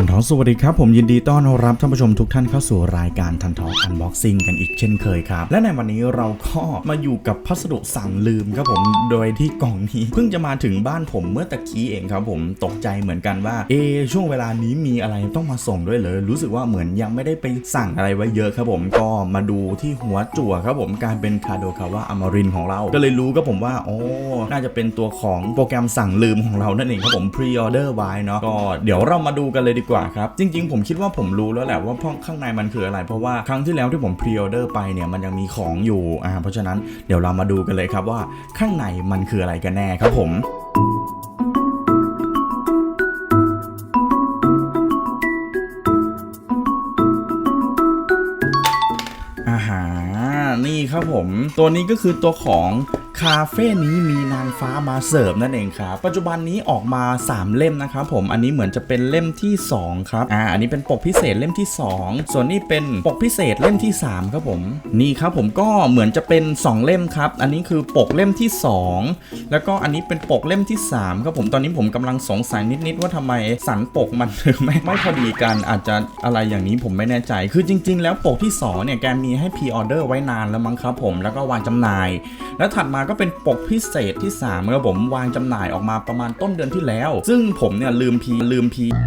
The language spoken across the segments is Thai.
ทันทอสวัสดีครับ ผมยินดีต้อนรับท่านผู้ชมทุกท่านเข้าสู่รายการทันทออันบ็อกซิ่งกันอีกเช่นเคยครับ และในวันนี้เราก็มาอยู่กับพัสดุสั่งลืมครับผมโดยที่กล่องนี้ เพิ่งจะมาถึงบ้านผมเมื่อตะกี้เองครับผมตกใจเหมือนกันว่า เอ ช่วงเวลานี้มีอะไรต้องมาส่งด้วยเลยรู้สึกว่าเหมือนยังไม่ได้ไปสั่งอะไรไว้เยอะครับผมก็มาดูที่หัวจั่วครับผมการเป็นคาโดคาวะอมรินของเรา ก็เลยรู้ครับผมว่าโอ้น่าจะเป็นตัวของโปรแกรมสั่งลืมของเรานั่นเองครับผมพรีออเดอร์ไว้เนาะก็เดี๋ยวเรามาดูกันเลยดีกว่าครับ จริง ๆ ผมคิดว่าผมรู้แล้วแหละว่าข้างในมันคืออะไร เพราะว่าครั้งที่แล้วที่ผมพรีออเดอร์ไปเนี่ยมันยังมีของอยู่อ่าเพราะฉะนั้นเดี๋ยวเรามาดูกันเลยครับว่าข้างในมันคืออะไรกันแน่ครับผมอาหารนี่ครับผม ตัวนี้ก็คือตัวของ คาเฟ่นี้มีนางฟ้ามาเสิร์ฟนั่นเองครับ ปัจจุบันนี้ออกมา 3 เล่มนะครับผม อันนี้เหมือนจะเป็นเล่มที่ 2 ครับ อ่า อันนี้เป็นปกพิเศษเล่มที่ 2 ส่วนนี้เป็นปกพิเศษเล่มที่ 3 ครับผม นี่ครับผมก็เหมือนจะเป็น 2 เล่มครับ อันนี้คือปกเล่มที่ 2 แล้วก็อันนี้เป็นปกเล่มที่ 3 ครับผม ตอนนี้ผมกำลังสงสัยนิดๆว่าทำไมสันปกมันไม่ไม่พอดีกัน อาจจะอะไรอย่างนี้ผมไม่แน่ใจ คือจริง ๆ แล้วปกที่2เนี่ยแกมีให้พรีออเดอร์ไว้นานแล้วมั้งครับผม แล้วก็วางจำหน่าย แล้วถัดมาก็เป็นปกพิเศษที่3ครับผมวางจำหน่ายออกมาประมาณต้นเดือนที่แล้ว ซึ่งผมเนี่ยลืมพีลืมพีมี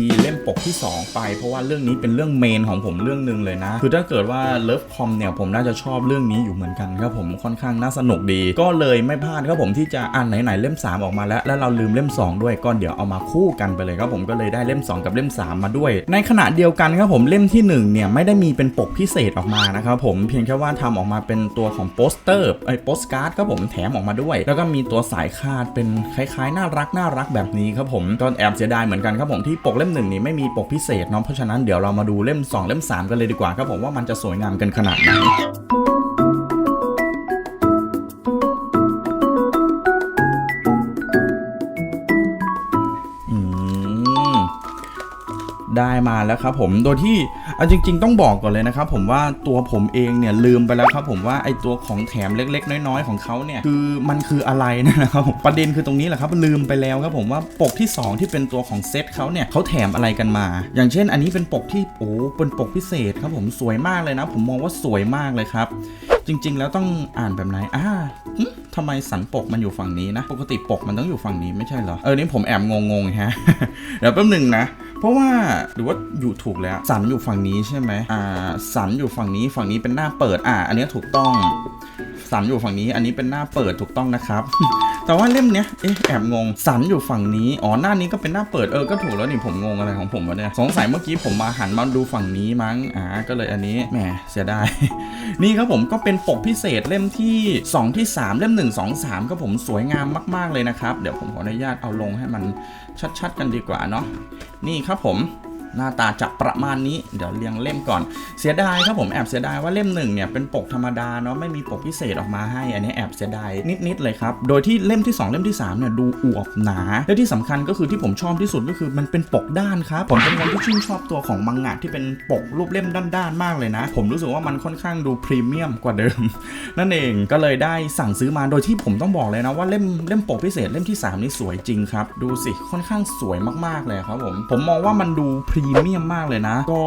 มีเล่มปกที่ 2 ไป เพราะว่าเรื่องนี้เป็นเรื่องเมนของผมเรื่องหนึ่งเลยนะ คือถ้าเกิดว่าเลิฟคอมเนี่ยผมน่าจะชอบเรื่องนี้อยู่เหมือนกันครับผมค่อนข้างน่าสนุกดี ก็เลยไม่พลาดครับผมที่จะอ่านไหนๆเล่ม 3 ออกมาแล้ว แล้วเราลืมเล่ม 2 ด้วยก็เดี๋ยวเอามาคู่กันไปเลยครับผมก็เลยได้เล่ม 2 กับเล่ม 3 มาด้วย ในขณะเดียวกันครับผมเล่มที่ 1 เนี่ยไม่ได้มีเป็นปกพิเศษออกมานะครับผมเพียงแค่ว่าทำออกมาเป็นตัวของโปสเตอร์ไอ้โปสการ์ดครับผมแถมออกมาด้วย แล้วก็มีตัวสายคาดเป็นคล้ายๆ น่ารักน่ารักแบบนี้ครับผมก็แอบเสียดายเหมือนกันครับผมที่ปกเล่ล่มหนึ่งนี้ไม่มีปกพิเศษเนาะเพราะฉะนั้นเดี๋ยวเรามาดูเล่ม 2 เล่ม 3 กันเลยดีกว่าครับผมว่ามันจะสวยงามกันขนาดไหน ได้มาแล้วครับผมโดยที่เอาจริง ๆ ต้องบอกก่อนเลยนะครับผมว่าตัวผมเองเนี่ยลืมไปแล้วครับผมว่าไอตัวของแถมเล็ก ๆ น้อยๆของเขาเนี่ยคือมันคืออะไรนะครับผมประเด็นคือตรงนี้แหละครับลืมไปแล้วครับผมว่าปกที่ 2 ที่เป็นตัวของเซตเขาเนี่ยเขาแถมอะไรกันมา อย่างเช่น อันนี้เป็นปกที่โอ้เป็นปกพิเศษครับผมสวยมากเลยนะ ผมมองว่าสวยมากเลยครับจริง ๆ แล้วต้องอ่านแบบไหนอ่าทำไมสันปกมันอยู่ฝั่งนี้นะ ปกติปกมันต้องอยู่ฝั่งนี้ไม่ใช่เหรอ เออ นี่ผมแอบงงๆฮะ เดี๋ยวแป๊บหนึงนะ เพราะว่าหรือว่าอยู่ถูกแล้วสันอยู่ฝั่งนี้ใช่ไหมอ่าสันอยู่ฝั่งนี้ฝั่งนี้เป็นหน้าเปิดอ่าอันนี้ถูกต้องสันอยู่ฝั่งนี้ อันนี้เป็นหน้าเปิดถูกต้องนะครับ แต่ว่าเล่มเนี้ยเอ๊ะแอบงงสันอยู่ฝั่งนี้อ๋อหน้านี้ก็เป็นหน้าเปิดเออก็ถูกแล้วนี่ผมงงอะไรของผมวะเนี่ยสงสัยเมื่อกี้ผมมาหันมาดูฝั่งนี้มั้งอ่าก็เลยอันนี้แหมเสียดาย นี่ครับผมก็เป็นปกพิเศษเล่มที่ 2 ที่ 3 เล่ม 1 2 3ครับผมสวยงามมาก ๆ เลยนะครับ เดี๋ยวผมขออนุญาตเอาลงให้มันชัด ๆ กันดีกว่าเนาะนี่ครับผม หน้าตาจะประมาณนี้ เดี๋ยวเรียงเล่มก่อน เสียดายครับผมแอบเสียดายว่าเล่มหนึ่งเนี่ยเป็นปกธรรมดาเนาะไม่มีปกพิเศษออกมาให้ อันนี้แอบเสียดายนิดๆเลยครับ โดยที่เล่มที่ 2 เล่มที่ 3เนี่ยดูอวบหนา และที่สำคัญก็คือที่ผมชอบที่สุดก็คือมันเป็นปกด้านครับ ผมเป็นคนที่ชื่นชอบตัวของมังงะที่เป็นปกรูปเล่มด้านๆมากเลยนะ ผมรู้สึกว่ามันค่อนข้างดูพรีเมียมกว่าเดิม นั่นเองก็เลยได้สั่งซื้อมาโดยที่ผมต้องบอกเลยนะว่าเล่มเล่มปกพิเศษเล่มที่ 3 นี่สวยจริงครับดูสิค่อนข้างสวยมากๆเลยครับผมผมมองว่ามันดูพรีเมียมมากเลยนะ ก็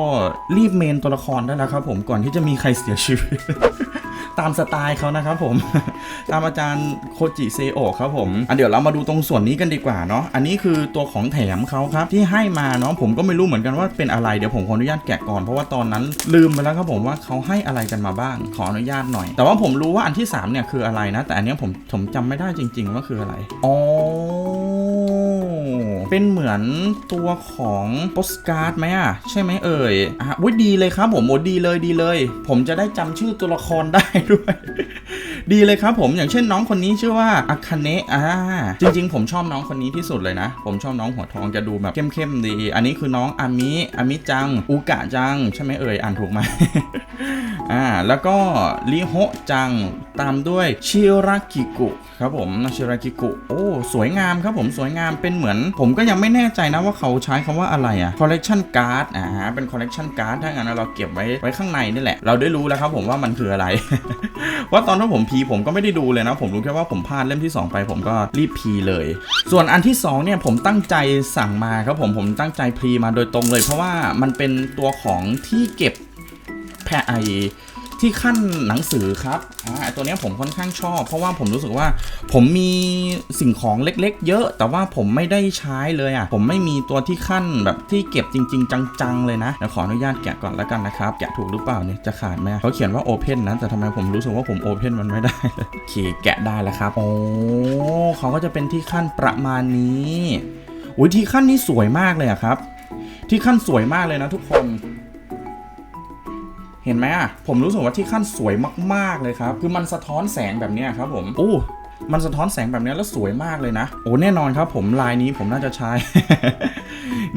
รีบเมนตัวละครได้แล้วครับผมก่อนที่จะมีใครเสียชีวิตตามสไตล์เขานะครับผม ตามอาจารย์โคจิเซโอครับผมอะเดี๋ยวเรามาดูตรงส่วนนี้กันดีกว่าเนาะอันนี้คือตัวของแถมเขาครับที่ให้มาเนาะผมก็ไม่รู้เหมือนกันว่าเป็นอะไรเดี๋ยวผมขออนุญาตแกะก่อนเพราะว่าตอนนั้นลืมไปแล้วครับผมว่าเขาให้อะไรกันมาบ้าง ขออนุญาตหน่อย แต่ว่าผมรู้ว่าอันที่สามเนี่ยคืออะไรนะ แต่อันนี้ผมผมจำไม่ได้จริง ๆ ว่าคืออะไรอ๋อ เป็นเหมือนตัวของโปสการ์ดไหมอะ ใช่ไหมเอ่ยอะอุ้ยดีเลยครับผมโมดีเลยดีเลย ผมจะได้จำชื่อตัวละครได้ด้วย ดีเลยครับผมอย่างเช่นน้องคนนี้ชื่อว่าอาคาเนะอ่าจริง ๆ ผมชอบน้องคนนี้ที่สุดเลยนะ ผมชอบน้องหัวทองจะดูแบบเข้มๆดี อันนี้คือน้องอามิอามิจังอุกะจัง ใช่ไหมเอ่ยอ่านถูกไหมอ่าแล้วก็ลิโฮจังตามด้วยชิรากิกุครับผมชิรากิกุโอ้สวยงามครับผมสวยงามเป็นเหมือน ผมก็ยังไม่แน่ใจนะว่าเขาใช้คำว่าอะไรอะ collection card อ่าเป็น collection card ถ้างั้นเราเก็บไว้ไว้ข้างในนี่แหละ เราได้รู้แล้วครับผมว่ามันคืออะไร ว่าตอนที่ผมพีผมก็ไม่ได้ดูเลยนะ ผมรู้แค่ว่าผมพลาดเล่มที่ 2 ไป ผมก็รีบพีเลย ส่วนอันที่2เนี่ยผมตั้งใจสั่งมาครับผมผมตั้งใจพรีมาโดยตรงเลย เพราะว่ามันเป็นตัวของที่เก็บแพไอ ที่ขั้นหนังสือครับอ่าตัวนี้ผมค่อนข้างชอบ เพราะว่าผมรู้สึกว่า ผมมีสิ่งของเล็กๆ เยอะ แต่ว่าผมไม่ได้ใช้เลยอะ ผมไม่มีตัวที่ขั้นแบบที่เก็บจริง ๆ จังๆ เลยนะเดี๋ยวขออนุญาตแกะก่อนแล้วกันนะครับ แกะถูกหรือเปล่าเนี่ยจะขาดไหมเขาเขียนว่า Open นนะ แต่ทำไมผมรู้สึกว่าผม Open มันไม่ได้เลยโอเคแกะได้แล้วครับ โอ้เขาก็จะเป็นที่ขั้นประมาณนี้อุ้ยที่ขั้นนี้สวยมากเลยอะครับ ที่ขั้นสวยมากเลยนะทุกคน เห็นไหมอะผมรู้สึกว่าที่ขั้นสวยมากๆเลยครับ คือมันสะท้อนแสงแบบนี้ครับผมโอ้มันสะท้อนแสงแบบนี้แล้วสวยมากเลยนะ โอ้แน่นอนครับผมลายนี้ผมน่าจะใช้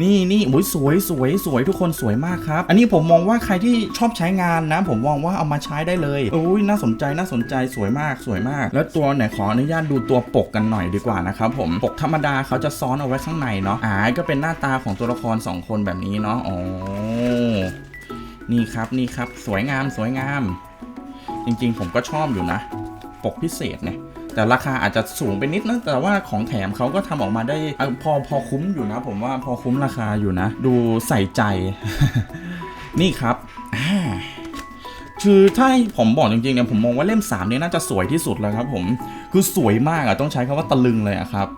นี่นี่โอ้ยสวยสวยสวยทุกคนสวยมากครับ อันนี้ผมมองว่าใครที่ชอบใช้งานนะ ผมมองว่าเอามาใช้ได้เลยโอ้ยน่าสนใจน่าสนใจสวยมากสวยมาก แล้วตัวไหนขออนุญาตดูตัวปกกันหน่อยดีกว่านะครับผมปกธรรมดาเขาจะซ้อนเอาไว้ข้างในเนาะอ่าก็เป็นหน้าตาของตัวละครสองคนแบบนี้เนาะอ๋อ นี่ครับนี่ครับสวยงามสวยงาม จริงๆ ผมก็ชอบอยู่นะ ปกพิเศษเนี่ยแต่ราคาอาจจะสูงไปนิดนะ แต่ว่าของแถมเขาก็ทำออกมาได้พอพอคุ้มอยู่นะ ผมว่าพอคุ้มราคาอยู่นะ ดูใส่ใจ นี่ครับคือถ้าผมบอกจริงๆเนี่ยผมมองว่าเล่ม3เนี่ยน่าจะสวยที่สุดแล้วครับ ผมคือสวยมากอะต้องใช้คำว่าตะลึงเลยอะครับ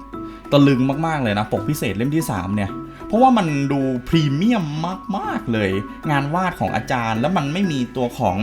ตะลึงมากๆเลยนะ ปกพิเศษเล่มที่ 3 เนี่ย เพราะว่ามันดูพรีเมียมมากๆเลย งานวาดของอาจารย์ แล้วมันไม่มีตัวของ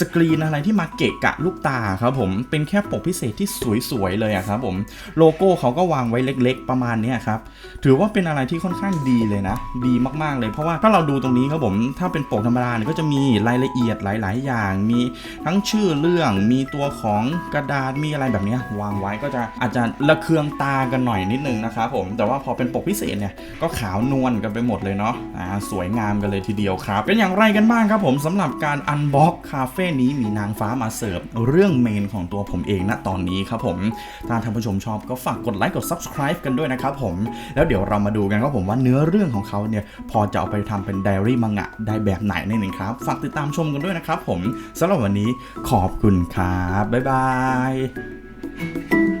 สกรีนอะไรที่มาเกะกะลูกตาครับผมเป็นแค่ปกพิเศษที่สวยๆเลยอะครับผมโลโก้เขาก็วางไว้เล็ก ๆ ประมาณนี้ครับถือว่าเป็นอะไรที่ค่อนข้างดีเลยนะ ดีมากๆเลย เพราะว่าถ้าเราดูตรงนี้ครับผมถ้าเป็นปกธรรมดาเนี่ยก็จะมีรายละเอียดหลาย ๆ อย่าง มีทั้งชื่อเรื่องมีตัวของกระดาษมีอะไรแบบนี้วางไว้ก็จะอาจจะระเคืองตากันหน่อยนิดนึงนะครับผมแต่ว่าพอเป็นปกพิเศษเนี่ยก็ขาวนวลกันไปหมดเลยเนาะอ่าสวยงามกันเลยทีเดียวครับ เป็นอย่างไรกันบ้างครับผมสำหรับการอันบ็อกคาเฟ่นี้มีนางฟ้ามาเสิร์ฟเรื่องเมนของตัวผมเองณตอนนี้ครับผมถ้าท่านผู้ชมชอบก็ฝากกดไลค์กด subscribe กันด้วยนะครับผมแล้วเดี๋ยวเรามาดูกันครับผมว่าเนื้อเรื่องของเขาเนี่ยพอจะเอาไปทำเป็นไดอารี่มังงะได้แบบไหนนั่นเองครับฝากติดตามชมกันด้วยนะครับผมสำหรับวันนี้ขอบคุณครับบ๊ายบาย